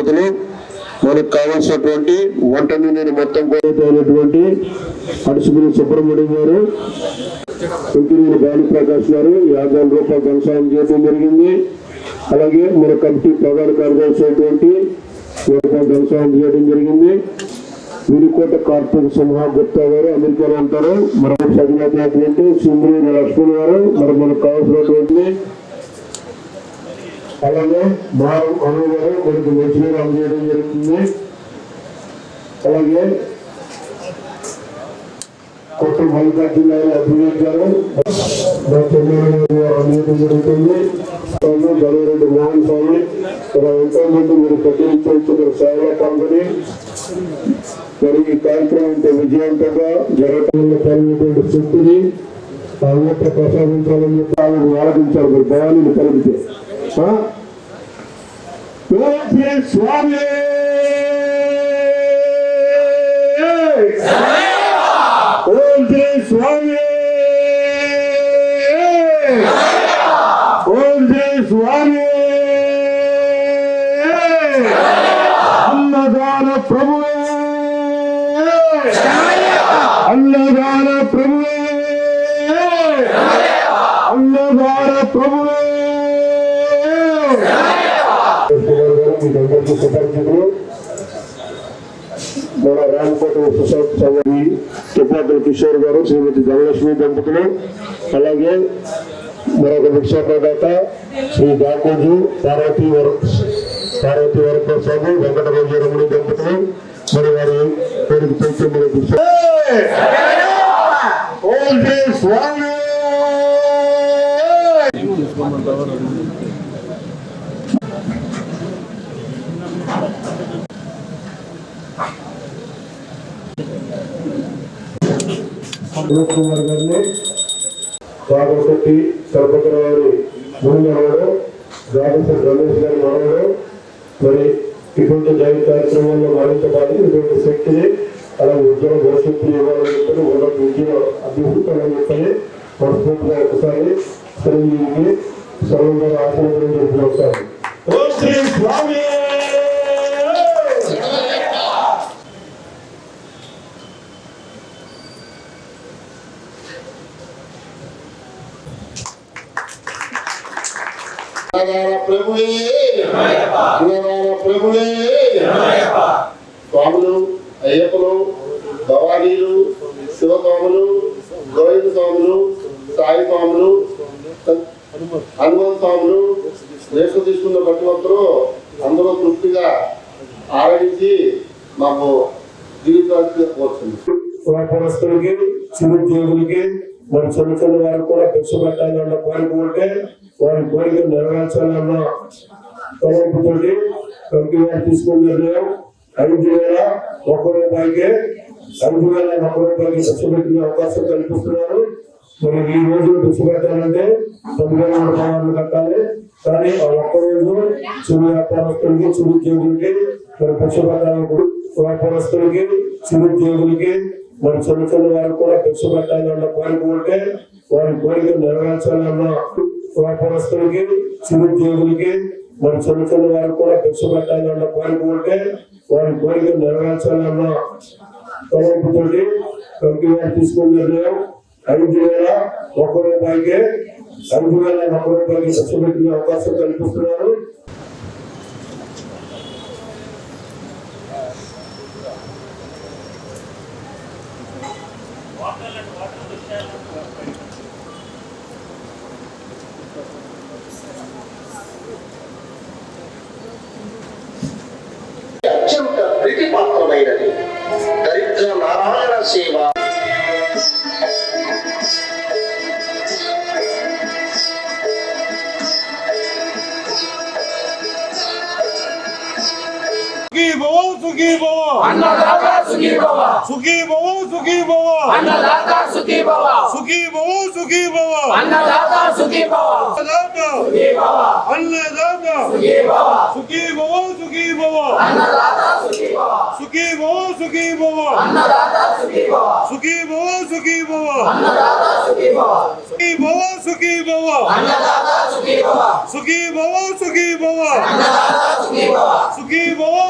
దంపతులు మనకు కావాల్సినటువంటి వంట నూనెను మొత్తం కోల్పోయినటువంటి అడుసుగురి సుబ్రహ్మణ్యం గారు కుంటూరు భానుప్రకాష్ గారు యాభై వేల రూపాయలు కొనసాగం చేయడం జరిగింది. అలాగే మన కమిటీ ప్రధాన కార్యదర్శి అయినటువంటి రూపాయలు కొనసాగం చేయడం జరిగింది. విరికోట కార్తీక సింహ గుప్తా గారు అమెరికాలో ఉంటారు. మరి చదివినటువంటి సింధు లక్ష్మణ్ గారు మరి మనకు కావాల్సినటువంటి అలాగే మారం అను గారు మనకు మంచినీరు అందజేయడం జరుగుతుంది. అలాగే కొత్త మల్లికార్జున గారు అభివృద్ధి గారు మా చెన్నైలో గారు అందజేయడం జరుగుతుంది. గలవరెడ్డి మోహన్ స్వామి ఇలా ఎంతో మంది మీరు ప్రతినిధించవచ్చు సేవా పాల్గొని మరి ఈ కార్యక్రమం విజయవంతంగా జరగటంలో కలిగినటువంటి శక్తిని ఆ ఊట ప్రసాదించాలని చెప్పి ఆమెను ఆలోచించారు మీరు భవానీని కలిపితే స్వామి ఓం శ్రీ స్వామి ఓం శ్రీ స్వామి అన్నదాన ప్రభువే అన్నదాన ప్రభువే అన్నదాన ప్రభువే మీకందరికీ సుపరిచితులు మన రామకోట సుశాంత్ చౌదరి తుపాకుల కిషోర్ గారు శ్రీమతి ధనలక్ష్మి దంపతులు అలాగే మరొక భిక్షాప్రదాత శ్రీ దాకోజు పార్వతీ వర పార్వతీ వరప్రసాద్ వెంకటరాజు రమణి దంపతులు మరి వారి పేరుకు భిక్ష శ్రీ స్వామి వినోద్ కుమార్ గారిని రాఘవశెట్టి సర్పకర వారి ముందు రాఘవశెట్టి రమేష్ గారి మనవడు మరి ఇటువంటి దైవ కార్యక్రమాల్లో మరింత పాటు ఇటువంటి శక్తిని అలాగే ఉద్యోగ భవిష్యత్తుని ఇవ్వాలని చెప్పని ఉన్నత విద్య అభివృద్ధి చెప్పని మనస్ఫూర్తిగా ఒకసారి చిరంజీవికి సర్వంగా ఆశీర్వదం చెప్పిన ఒకసారి ఓం శ్రీ స్వామి గుణగాన ప్రభువే గుణగాన ప్రభువే స్వాములు అయ్యప్పలు భవానీలు శివస్వాములు గోవింద స్వాములు సాయి స్వాములు హనుమాన్ స్వాములు వేష తీసుకున్న ప్రతి అందరూ తృప్తిగా ఆరగించి మాకు జీవితానికి కోరుతుంది వ్యాపారస్తులకి చిరుద్యోగులకి మరి చిన్న చిన్న వారికి కూడా భిక్ష పెట్టాలన్న కోరిక ఉంటే వారి కోరిక నెరవేర్చాలన్న తలంపుతోటి కమిటీ వారు తీసుకున్న నిర్ణయం ఐదు వేల ఒక్క రూపాయికి ఐదు వేల ఒక్క రూపాయికి భిక్ష పెట్టిన అవకాశం కల్పిస్తున్నారు. మరి ఈ రోజు భిక్ష పెట్టాలంటే తొమ్మిది వేల రూపాయలు కట్టాలి. కానీ ఆ ఒక్క రోజు చిరు వ్యాపారస్తులకి చిరుద్యోగులకి మరి భిక్ష పెట్టాలనుకుంటు వ్యాపారస్తులకి చిరుద్యోగులకి మరి చిన్న చిన్న వారికి కూడా భిక్ష పెట్టాలన్న కోరిక ఉంటే వారి కోరిక నెరవేర్చాలన్న వ్యాపారస్తులకి చిరుద్యోగులకి మరి చిన్న చిన్న వారికి కూడా భిక్ష పెట్టాలన్న కోరిక ఉంటే వారి కోరిక నెరవేర్చాలన్న తలంపుతోటి కమిటీ వారు తీసుకున్న నిర్ణయం ఐదు వేల ఒక్క రూపాయికి ఐదు వేల ఒక్క రూపాయికి భిక్ష పెట్టిన అవకాశం కల్పిస్తున్నారు. అత్యంత ప్రీతిపాత్రమైనది. దరిద్ర నారాయణ సేవ. सुखी भव अन्नदाता सुखी भव सुखी भव सुखी भव अन्नदाता सुखी भव सुखी भव सुखी भव अन्नदाता सुखी भव अन्नदाता। सुखी भव अन्नदाता। सुखी भव सुखी भव सुखी भव अन्नदाता सुखी भव सुखी भव सुखी भव अन्नदाता सुखी भव सुखी भव सुखी भव अन्नदाता सुखी भव सुखी भव सुखी भव अन्नदाता सुखी भव सुखी भव सुखी भव अन्नदाता सुखी भव सुखी भव